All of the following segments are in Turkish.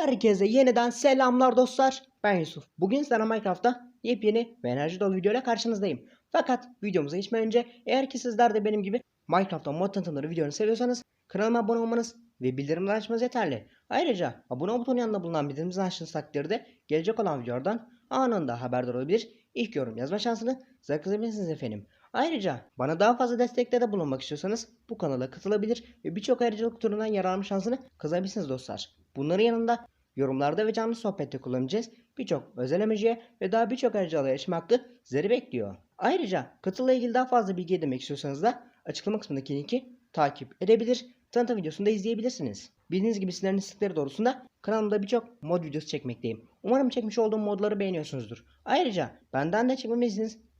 Herkese yeniden selamlar dostlar. Ben Yusuf. Bugün sizlerle Minecraft'ta yepyeni ve enerji dolu videoyla karşınızdayım. Fakat videomuza geçmeden önce eğer ki sizler de benim gibi Minecraft'ta mod tanıtımları videolarını seviyorsanız kanalıma abone olmanız ve bildirimleri açmanız yeterli. Ayrıca abone ol butonun yanında bulunan bildirimleri açtığınız takdirde gelecek olan videolardan anında haberdar olabilir. İlk yorum yazma şansını size kazanabilirsiniz efendim. Ayrıca bana daha fazla desteklerde bulunmak istiyorsanız bu kanala katılabilir ve birçok ayrıcalık turundan yararlanma şansını kazanabilirsiniz dostlar. Bunların yanında yorumlarda ve canlı sohbette kullanabileceğiz birçok özel emojiye ve daha birçok ayrıcalığa erişim hakkı sizleri bekliyor. Ayrıca katılla ilgili daha fazla bilgi edinmek istiyorsanız da açıklama kısmındaki linki takip edebilir, tanıtım videosunu da izleyebilirsiniz. Bildiğiniz gibi sizlerin istekleri doğrultusunda kanalımda birçok mod videosu çekmekteyim. Umarım çekmiş olduğum modları beğeniyorsunuzdur. Ayrıca benden de çekmemi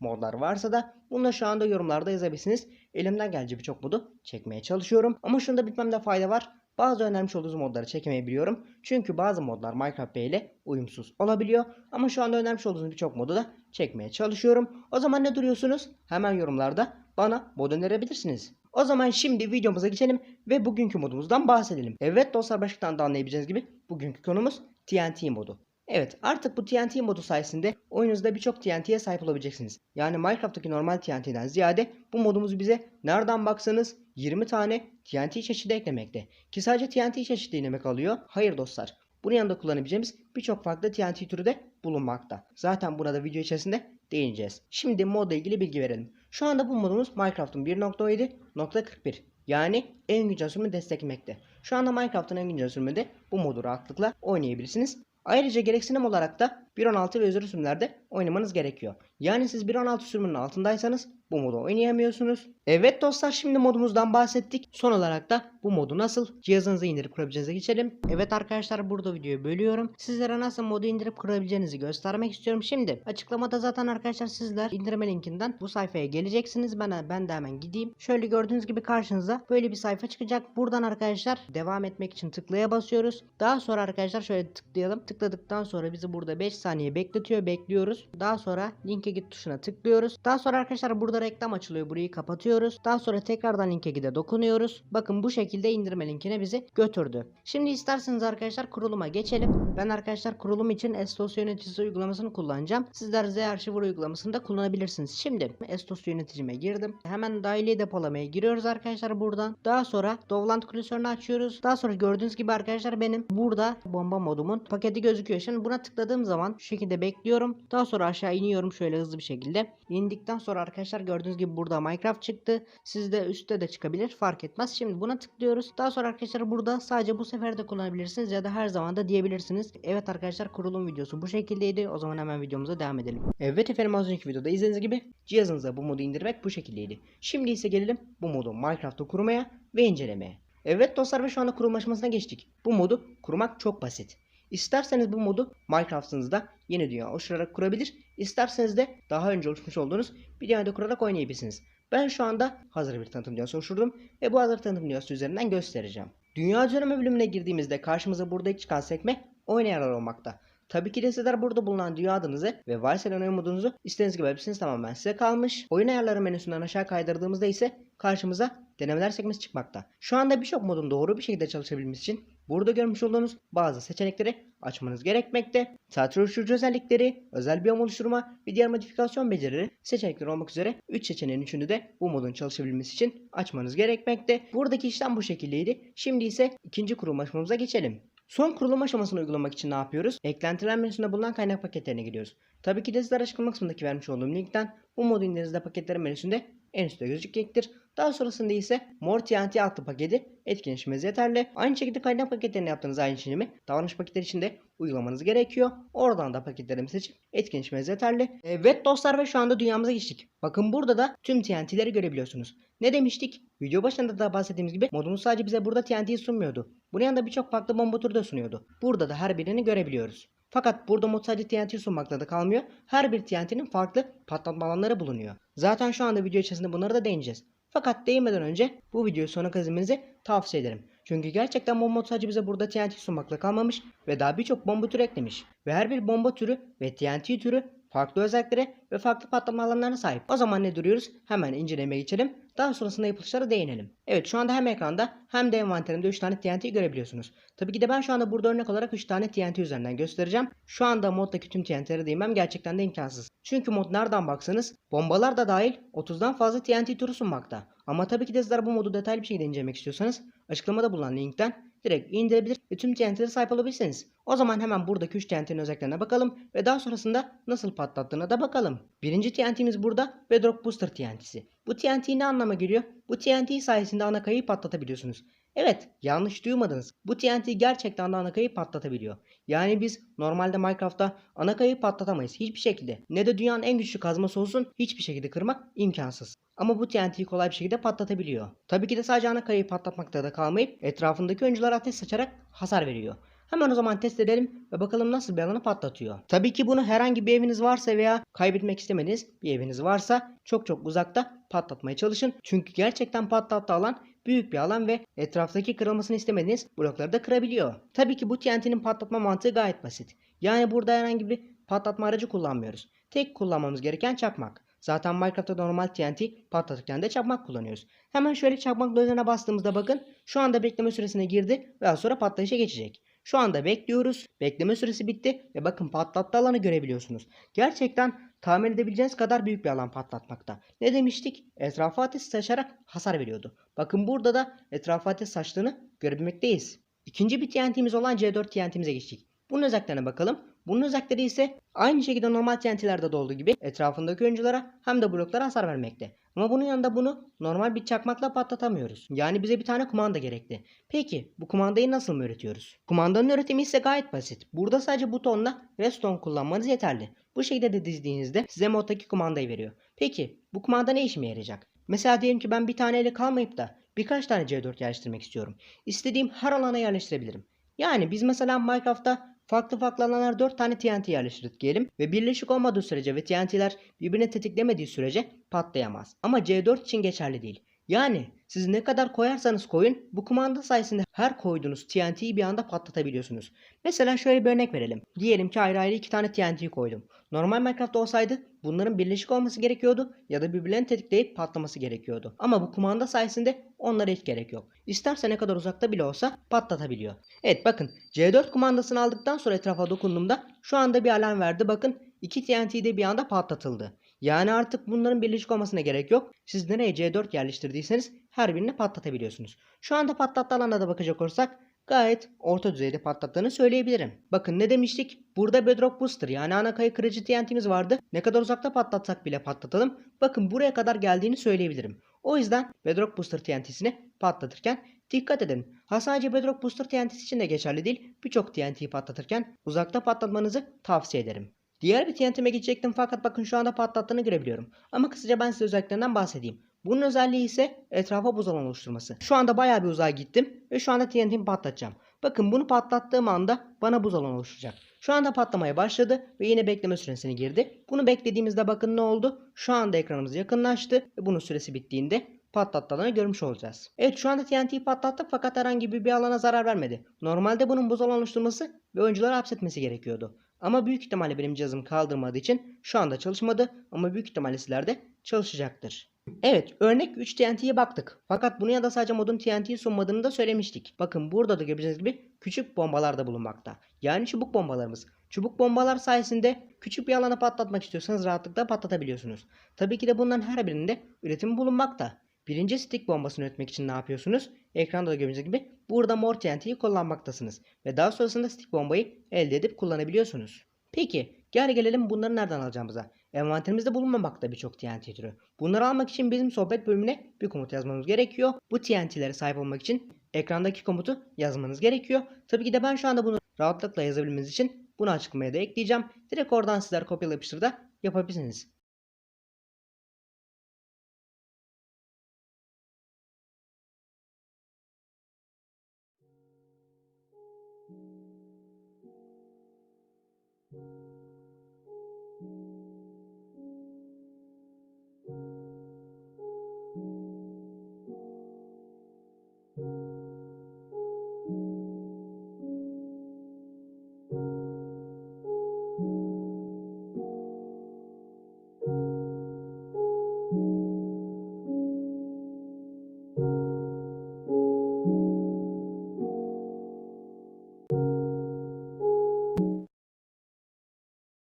modlar varsa da bunu da şu anda yorumlarda yazabilirsiniz. Elimden gelince birçok modu çekmeye çalışıyorum. Ama şunda bitmemde fayda var. Bazı önermiş olduğunuz modları çekemeyebiliyorum. Çünkü bazı modlar Minecraft Bey ile uyumsuz olabiliyor. Ama şu anda önermiş olduğunuz birçok modu da çekmeye çalışıyorum. O zaman ne duruyorsunuz? Hemen yorumlarda bana mod önerebilirsiniz. O zaman şimdi videomuza geçelim ve bugünkü modumuzdan bahsedelim. Evet dostlar başlıktan da anlayabileceğiniz gibi bugünkü konumuz TNT modu. Evet artık bu TNT modu sayesinde oyununuzda birçok TNT'ye sahip olabileceksiniz. Yani Minecraft'taki normal TNT'den ziyade bu modumuz bize nereden baksanız 20 tane TNT çeşidi eklemekte. Ki sadece TNT çeşidi demek alıyor. Hayır dostlar. Bunun yanında kullanabileceğimiz birçok farklı TNT türü de bulunmakta. Zaten buna da video içerisinde değineceğiz. Şimdi modla ilgili bilgi verelim. Şu anda bu modumuz Minecraft'ın 1.7.41 yani en güncel sürümü desteklemekte. Şu anda Minecraft'ın en güncel sürümünde bu modu rahatlıkla oynayabilirsiniz. Ayrıca gereksinim olarak da 1.16 ve üzeri sürümlerde oynamanız gerekiyor. Yani siz 1.16 sürümünün altındaysanız bu modu oynayamıyorsunuz. Evet dostlar şimdi modumuzdan bahsettik. Son olarak da bu modu nasıl cihazınıza indirip kurabileceğinize geçelim. Evet arkadaşlar burada videoyu bölüyorum. Sizlere nasıl modu indirip kurabileceğinizi göstermek istiyorum. Şimdi açıklamada zaten arkadaşlar sizler indirme linkinden bu sayfaya geleceksiniz. Ben, ben de hemen gideyim. Şöyle gördüğünüz gibi karşınıza böyle bir sayfa çıkacak. Buradan arkadaşlar devam etmek için tıklaya basıyoruz. Daha sonra arkadaşlar şöyle tıklayalım. Tıkladıktan sonra bizi burada 5 saniye bekletiyor. Bekliyoruz. Daha sonra linke git tuşuna tıklıyoruz. Daha sonra arkadaşlar burada reklam açılıyor. Burayı kapatıyoruz. Daha sonra tekrardan linke gide dokunuyoruz. Bakın bu şekilde indirme linkine bizi götürdü. Şimdi isterseniz arkadaşlar kuruluma geçelim. Ben arkadaşlar kurulum için Estos yöneticisi uygulamasını kullanacağım. Sizler Z Archiver uygulamasını da kullanabilirsiniz. Şimdi Estos yöneticime girdim. Hemen dahili depolamaya giriyoruz arkadaşlar buradan. Daha sonra Dovland klasörünü açıyoruz. Daha sonra gördüğünüz gibi arkadaşlar benim burada bomba modumun paketi gözüküyor. Şimdi buna tıkladığım zaman şu şekilde bekliyorum. Daha sonra aşağı iniyorum şöyle hızlı bir şekilde. İndikten sonra arkadaşlar gördüğünüz gibi burada Minecraft çıktı. Sizde üstte de çıkabilir fark etmez. Şimdi buna tıklıyoruz. Daha sonra arkadaşlar burada sadece bu sefer de kullanabilirsiniz ya da her zaman da diyebilirsiniz. Evet arkadaşlar kurulum videosu bu şekildeydi. O zaman hemen videomuza devam edelim. Evet efendim az önceki videoda izlediğiniz gibi cihazınıza bu modu indirmek bu şekildeydi. Şimdi ise gelelim bu modu Minecraft'ta kurmaya ve incelemeye. Evet dostlar ve şu anda kurulum aşamasına geçtik. Bu modu kurmak çok basit. İsterseniz bu modu Minecraft'ınızda yeni dünya oluşturarak kurabilir. İsterseniz de daha önce oluşmuş olduğunuz bir dünyada kurarak oynayabilirsiniz. Ben şu anda hazır bir tanıtım dünyası oluşturdum ve bu hazır tanıtım dünyası üzerinden göstereceğim. Dünya üzerine bölümüne girdiğimizde karşımıza burada çıkan sekme oynayanlar olmakta. Tabii ki de sizler burada bulunan dünya adınızı ve varsayılan oyun modunuzu istediğiniz gibi yapabilirsiniz tamamen size kalmış. Oyun ayarları menüsünden aşağı kaydırdığımızda ise karşımıza denemeler sekmesi çıkmakta. Şu anda birçok modun doğru bir şekilde çalışabilmesi için burada görmüş olduğunuz bazı seçenekleri açmanız gerekmekte. Saat ölçücü özellikleri, özel biyom oluşturma ve diğer modifikasyon becerileri seçenekleri olmak üzere 3 seçeneğin üçünü de bu modun çalışabilmesi için açmanız gerekmekte. Buradaki işlem bu şekildeydi. Şimdi ise ikinci kurulum aşamamıza geçelim. Son kurulum aşamasını uygulamak için ne yapıyoruz? Eklentiler menüsünde bulunan kaynak paketlerine gidiyoruz. Tabii ki de sizlere açıklama kısmındaki vermiş olduğum linkten bu modu indirdiğinizde paketlerin menüsünde en üstte gözükecektir. Daha sonrasında ise More TNT adlı paketi etkileşmeniz yeterli. Aynı şekilde kaynak paketlerine yaptığınız aynı işlemi davranış paketleri için de uygulamanız gerekiyor. Oradan da paketlerimi seçip etkileşmeniz yeterli. Evet dostlar ve şu anda dünyamıza geçtik. Bakın burada da tüm TNT'leri görebiliyorsunuz. Ne demiştik? Video başında da bahsettiğimiz gibi modumuz sadece bize burada TNT'yi sunmuyordu. Bunun yanında birçok farklı bomba türü de sunuyordu. Burada da her birini görebiliyoruz. Fakat burada mod sadece TNT sunmakla da kalmıyor. Her bir TNT'nin farklı patlatma alanları bulunuyor. Zaten şu anda video içerisinde bunları da değineceğiz. Fakat değinmeden önce bu videoyu sona kazımınızı tavsiye ederim. Çünkü gerçekten mod sadece bize burada TNT sunmakla kalmamış ve daha birçok bomba türü eklemiş. Ve her bir bomba türü ve TNT türü farklı özelliklere ve farklı patlama alanlarına sahip. O zaman ne duruyoruz? Hemen incelemeye geçelim. Daha sonrasında yapılışlara değinelim. Evet şu anda hem ekranda hem de envanterimde 3 tane TNT görebiliyorsunuz. Tabii ki de ben şu anda burada örnek olarak 3 tane TNT üzerinden göstereceğim. Şu anda moddaki tüm TNT'leri değinmem gerçekten de imkansız. Çünkü mod nereden baksanız bombalar da dahil 30'dan fazla TNT turu sunmakta. Ama tabii ki de sizler bu modu detaylı bir şekilde incelemek istiyorsanız açıklamada bulunan linkten direkt indirebilir ve tüm TNT'lere sahip olabilirsiniz. O zaman hemen buradaki 3 TNT'nin özelliklerine bakalım ve daha sonrasında nasıl patlattığına da bakalım. Birinci TNT'miz burada Bedrock Booster TNT'si. Bu TNT ne anlama geliyor? Bu TNT sayesinde ana kayayı patlatabiliyorsunuz. Evet yanlış duymadınız. Bu TNT gerçekten de ana kayayı patlatabiliyor. Yani biz normalde Minecraft'ta ana kayayı patlatamayız hiçbir şekilde. Ne de dünyanın en güçlü kazması olsun hiçbir şekilde kırmak imkansız. Ama bu TNT'yi kolay bir şekilde patlatabiliyor. Tabii ki de sadece ana kayayı patlatmakta da kalmayıp etrafındaki oyunculara ateş saçarak hasar veriyor. Hemen o zaman test edelim ve bakalım nasıl bir alanı patlatıyor. Tabii ki bunu herhangi bir eviniz varsa veya kaybetmek istemediğiniz bir eviniz varsa çok çok uzakta patlatmaya çalışın. Çünkü gerçekten patlattığı alan büyük bir alan ve etraftaki kırılmasını istemediğiniz blokları da kırabiliyor. Tabii ki bu TNT'nin patlatma mantığı gayet basit. Yani burada herhangi bir patlatma aracı kullanmıyoruz. Tek kullanmamız gereken çakmak. Zaten Minecraft'ta normal TNT patlatırken de çakmak kullanıyoruz. Hemen şöyle çakmak üzerine bastığımızda bakın şu anda bekleme süresine girdi ve sonra patlayışa geçecek. Şu anda bekliyoruz. Bekleme süresi bitti ve bakın patlattığı alanı görebiliyorsunuz. Gerçekten tahmin edebileceğiniz kadar büyük bir alan patlatmakta. Ne demiştik? Etrafa ateş saçarak hasar veriyordu. Bakın burada da etrafa ateş saçtığını görebilmekteyiz. İkinci bir TNT'miz olan C4 TNT'mize geçtik. Bunun özelliklerine bakalım. Bunun özellikleri ise aynı şekilde normal TNT'lerde de olduğu gibi etrafındaki oyunculara hem de bloklara hasar vermekte. Ama bunun yanında bunu normal bir çakmakla patlatamıyoruz. Yani bize bir tane kumanda gerekli. Peki bu kumandayı nasıl mı üretiyoruz? Kumandanın üretimi ise gayet basit. Burada sadece butonla redstone kullanmanız yeterli. Bu şekilde de dizdiğinizde size moddaki kumandayı veriyor. Peki bu kumanda ne işime yarayacak? Mesela diyelim ki ben bir taneyle kalmayıp da birkaç tane C4 yerleştirmek istiyorum. İstediğim her alana yerleştirebilirim. Yani biz mesela Minecraft'ta farklı farklı alanlara 4 tane TNT yerleştirdik diyelim ve birleşik olmadığı sürece ve TNT'ler birbirini tetiklemediği sürece patlayamaz. Ama C4 için geçerli değil. Yani siz ne kadar koyarsanız koyun bu kumanda sayesinde her koyduğunuz TNT'yi bir anda patlatabiliyorsunuz. Mesela şöyle bir örnek verelim. Diyelim ki ayrı ayrı iki tane TNT koydum. Normal Minecraft olsaydı bunların birleşik olması gerekiyordu ya da birbirlerini tetikleyip patlaması gerekiyordu. Ama bu kumanda sayesinde onlara hiç gerek yok. İsterse ne kadar uzakta bile olsa patlatabiliyor. Evet bakın C4 kumandasını aldıktan sonra etrafa dokunduğumda şu anda bir alarm verdi. Bakın iki TNT de bir anda patlatıldı. Yani artık bunların birleşik olmasına gerek yok. Siz nereye C4 yerleştirdiyseniz her birini patlatabiliyorsunuz. Şu anda patlattığı alana da bakacak olursak gayet orta düzeyde patlattığını söyleyebilirim. Bakın ne demiştik? Burada Bedrock Booster yani ana kayı kırıcı TNT'miz vardı. Ne kadar uzakta patlatsak bile patlatalım. Bakın buraya kadar geldiğini söyleyebilirim. O yüzden Bedrock Booster TNT'sini patlatırken dikkat edin. Ha sadece Bedrock Booster TNT'si için de geçerli değil. Birçok TNT'yi patlatırken uzakta patlatmanızı tavsiye ederim. Diğer bir TNT'me geçecektim fakat bakın şu anda patlattığını görebiliyorum. Ama kısaca ben size özelliklerinden bahsedeyim. Bunun özelliği ise etrafa buz alanı oluşturması. Şu anda bayağı bir uzağa gittim ve şu anda TNT'mi patlatacağım. Bakın bunu patlattığım anda bana buz alanı oluşacak. Şu anda patlamaya başladı ve yine bekleme süresine girdi. Bunu beklediğimizde bakın ne oldu? Şu anda ekranımız yakınlaştı ve bunun süresi bittiğinde patlattığı alanı görmüş olacağız. Evet şu anda TNT'yi patlattık fakat herhangi bir alana zarar vermedi. Normalde bunun buz alanı oluşturması ve oyuncuları hapsetmesi gerekiyordu. Ama büyük ihtimalle benim cihazım kaldırmadığı için şu anda çalışmadı ama büyük ihtimalle sizlerde çalışacaktır. Evet örnek 3 TNT'ye baktık. Fakat bunu ya da sadece modun TNT'yi sunmadığını da söylemiştik. Bakın burada da görebileceğiniz gibi küçük bombalar da bulunmakta. Yani çubuk bombalarımız. Çubuk bombalar sayesinde küçük bir alanı patlatmak istiyorsanız rahatlıkla patlatabiliyorsunuz. Tabii ki de bunların her birinde üretim bulunmakta. Birinci stick bombasını üretmek için ne yapıyorsunuz? Ekranda da gördüğünüz gibi burada mor TNT'yi kullanmaktasınız. Ve daha sonrasında stick bombayı elde edip kullanabiliyorsunuz. Peki gel gelelim bunları nereden alacağımıza. Envanterimizde bulunmamakta birçok TNT türü. Bunları almak için bizim sohbet bölümüne bir komut yazmamız gerekiyor. Bu TNT'lere sahip olmak için ekrandaki komutu yazmanız gerekiyor. Tabii ki de ben şu anda bunu rahatlıkla yazabilmeniz için bunu açıklamaya da ekleyeceğim. Direkt oradan sizler kopyala yapıştır da yapabilirsiniz.